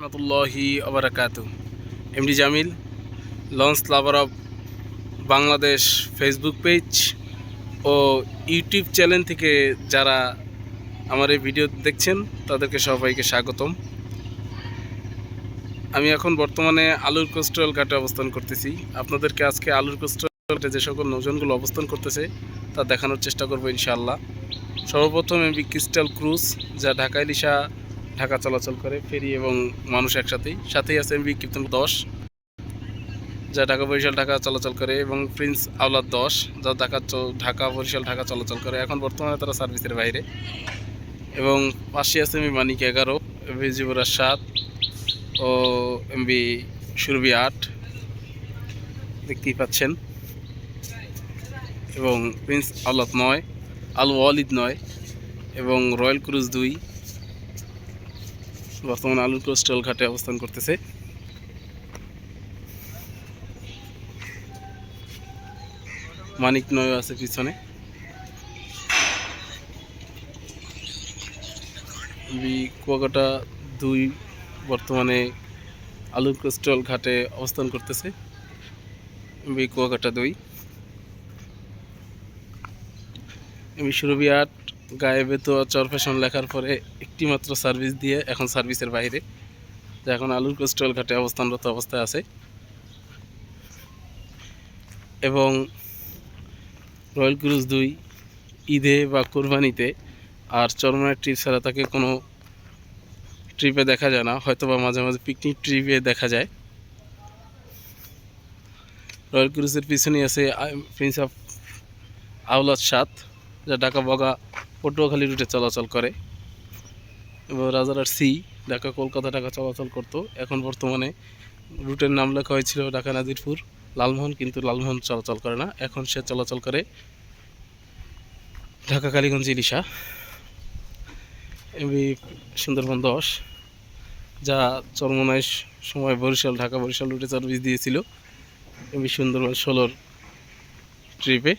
রহমতুল্লাহি আবরাকাত MD Jamil launch lover of Bangladesh Facebook page O YouTube channel থেকে যারা আমার এই ভিডিও দেখছেন, তাদেরকে সবাইকে স্বাগতম। আমি এখন বর্তমানে আলুর কোস্টাল ঘাটে অবস্থান করতেছি। আপনাদেরকে আজকে আলুর কোস্টাল ঘাটে যে সকল নৌজনগুলো অবস্থান করতেছে, তা দেখানোর চেষ্টা করব ইনশাআল্লাহ। সর্বপ্রথম এমবি ক্রিস্টাল ক্রুজ যা ঢাকা ইলিশা ঢাকা চলাচল করে, ফেরি এবং মানুষ একসাথেই। সাথেই আছে এমবি কীর্তন দশ, যা ঢাকা বরিশাল ঢাকা চলাচল করে, এবং প্রিন্স আওলাদ দশ, যা ঢাকা ঢাকা বরিশাল ঢাকা চলাচল করে। এখন বর্তমানে তারা সার্ভিসের বাইরে। এবং পাশে আছে এমবি মানিক এগারো, এমবি যুবরাজ সাত ও এমবি সুরবি আট। দেখতেই পাচ্ছেন। এবং প্রিন্স আওলাদ নয়, আল ওয়ালিদ নয়, এবং রয়্যাল ক্রুজ দুই। বর্তমানে আলুর কোস্টাল ঘাটে অবস্থান করতেছে। মানিক নয় আছে পিছনে। কুয়াকাটা দুই বর্তমানে আলুর কোস্টাল ঘাটে অবস্থান করতেছে। কুয়াকাটা দুই। এমবি সুরভি আট। গায়ে বেতো চর ফ্যাশন লেখার পরে একটি মাত্র সার্ভিস দিয়ে এখন সার্ভিসের বাইরে। যা এখন আলুর কোস্টল ঘাটে অবস্থানরত অবস্থায় আছে। এবং রয়্যাল ক্রুজ দুই ঈদে বা কোরবানিতে আর চরমানের ট্রিপ ছাড়া তাকে কোনো ট্রিপে দেখা যায় না। হয়তো বা মাঝে মাঝে পিকনিক ট্রিপে দেখা যায়। রয়্যাল ক্রুজের পিছনেই আছে প্রিন্স অফ আওলাদ সাত, যা ঢাকা বগা পটুয়াখালী রুটে চলাচল করে। এবং রাজারহাট সি ঢাকা কলকাতা ঢাকা চলাচল করতো। এখন বর্তমানে রুটের নাম লেখা হয়েছিল ঢাকা নাজিরপুর, লালমোহন, কিন্তু লালমোহন চলাচল করে না। এখন সে চলাচল করে ঢাকা কালীগঞ্জ ইলিশা এমবি সুন্দরবন দশ, যা চরমনায় সময় বরিশাল, ঢাকা বরিশাল রুটে সার্ভিস দিয়েছিল এমবি সুন্দরবন ষোলোর ট্রিপে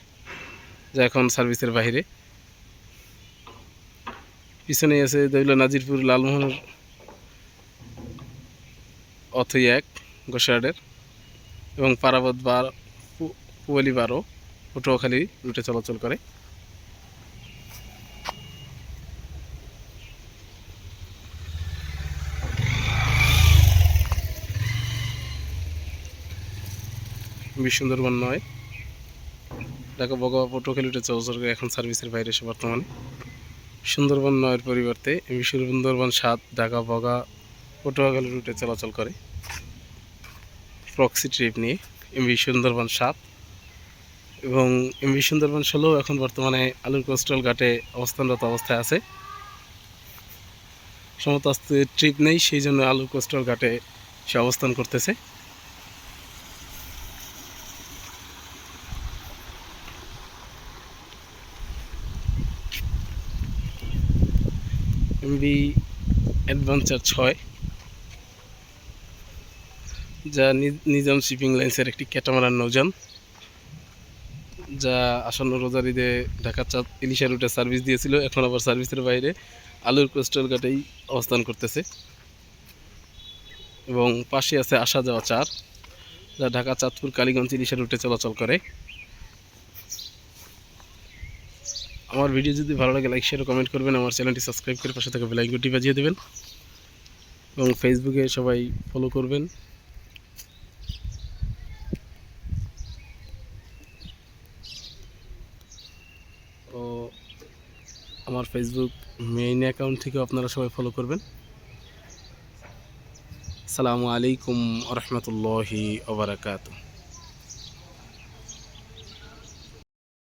যা এখন সার্ভিসের বাইরে পিছনে আছে দৈল নাজিরপুর লালমোহনের অথই এক গোসাডের এবং পারাবত বার পুয়ালি বারো, পটুয়াখালী রুটে চলাচল করে। সুন্দরবন নয়। ঢাকা বগা পটুয়াখালী রুটে চলাচল করে এখন সার্ভিসের বাইরে এসে বর্তমানে। সুন্দরবন নয়ের পরিবর্তে এমবি সুন্দরবন সাত, ঢাকা বগা, পটুয়াখালী রুটে চলাচল করে। প্রক্সি ট্রিপ নিয়ে এমবি সুন্দরবন সাত এবং এমবি সুন্দরবন ষোলো এখন বর্তমানে আলুর কোস্টাল ঘাটে অবস্থানরত অবস্থায় আছে। সমত ট্রিপ নেই, সেই জন্য আলুর কোস্টাল ঘাটে সে অবস্থান করতেছে। এমবি অ্যাডভেঞ্চার ছয়, যা নিজাম শিপিং লাইন্সের একটি ক্যাটামারান নৌযান, যা আসন্ন রোজার ঈদে ঢাকা চাঁদ ইলিশা রুটে সার্ভিস দিয়েছিল, এখন আবার সার্ভিসের বাইরে আলুর কোস্টাল ঘাটেই অবস্থান করতেছে। এবং পাশে আছে আসা যাওয়া চার, যা ঢাকা চাঁদপুর কালীগঞ্জ ইলিশা রুটে চলাচল করে। আমার ভিডিও যদি ভালো লাগে লাইক শেয়ার কমেন্ট করবেন, আমার চ্যানেলটি সাবস্ক্রাইব করে পাশে থাকা বেলাইকনটি বাজিয়ে দেবেন। এবং ফেসবুকে সবাই ফলো করবেন। ও আমার ফেসবুক মেইন অ্যাকাউন্ট থেকে আপনারা সবাই ফলো করবেন। আসসালামু আলাইকুম রহমতুল্লাহি ওবরাকাতু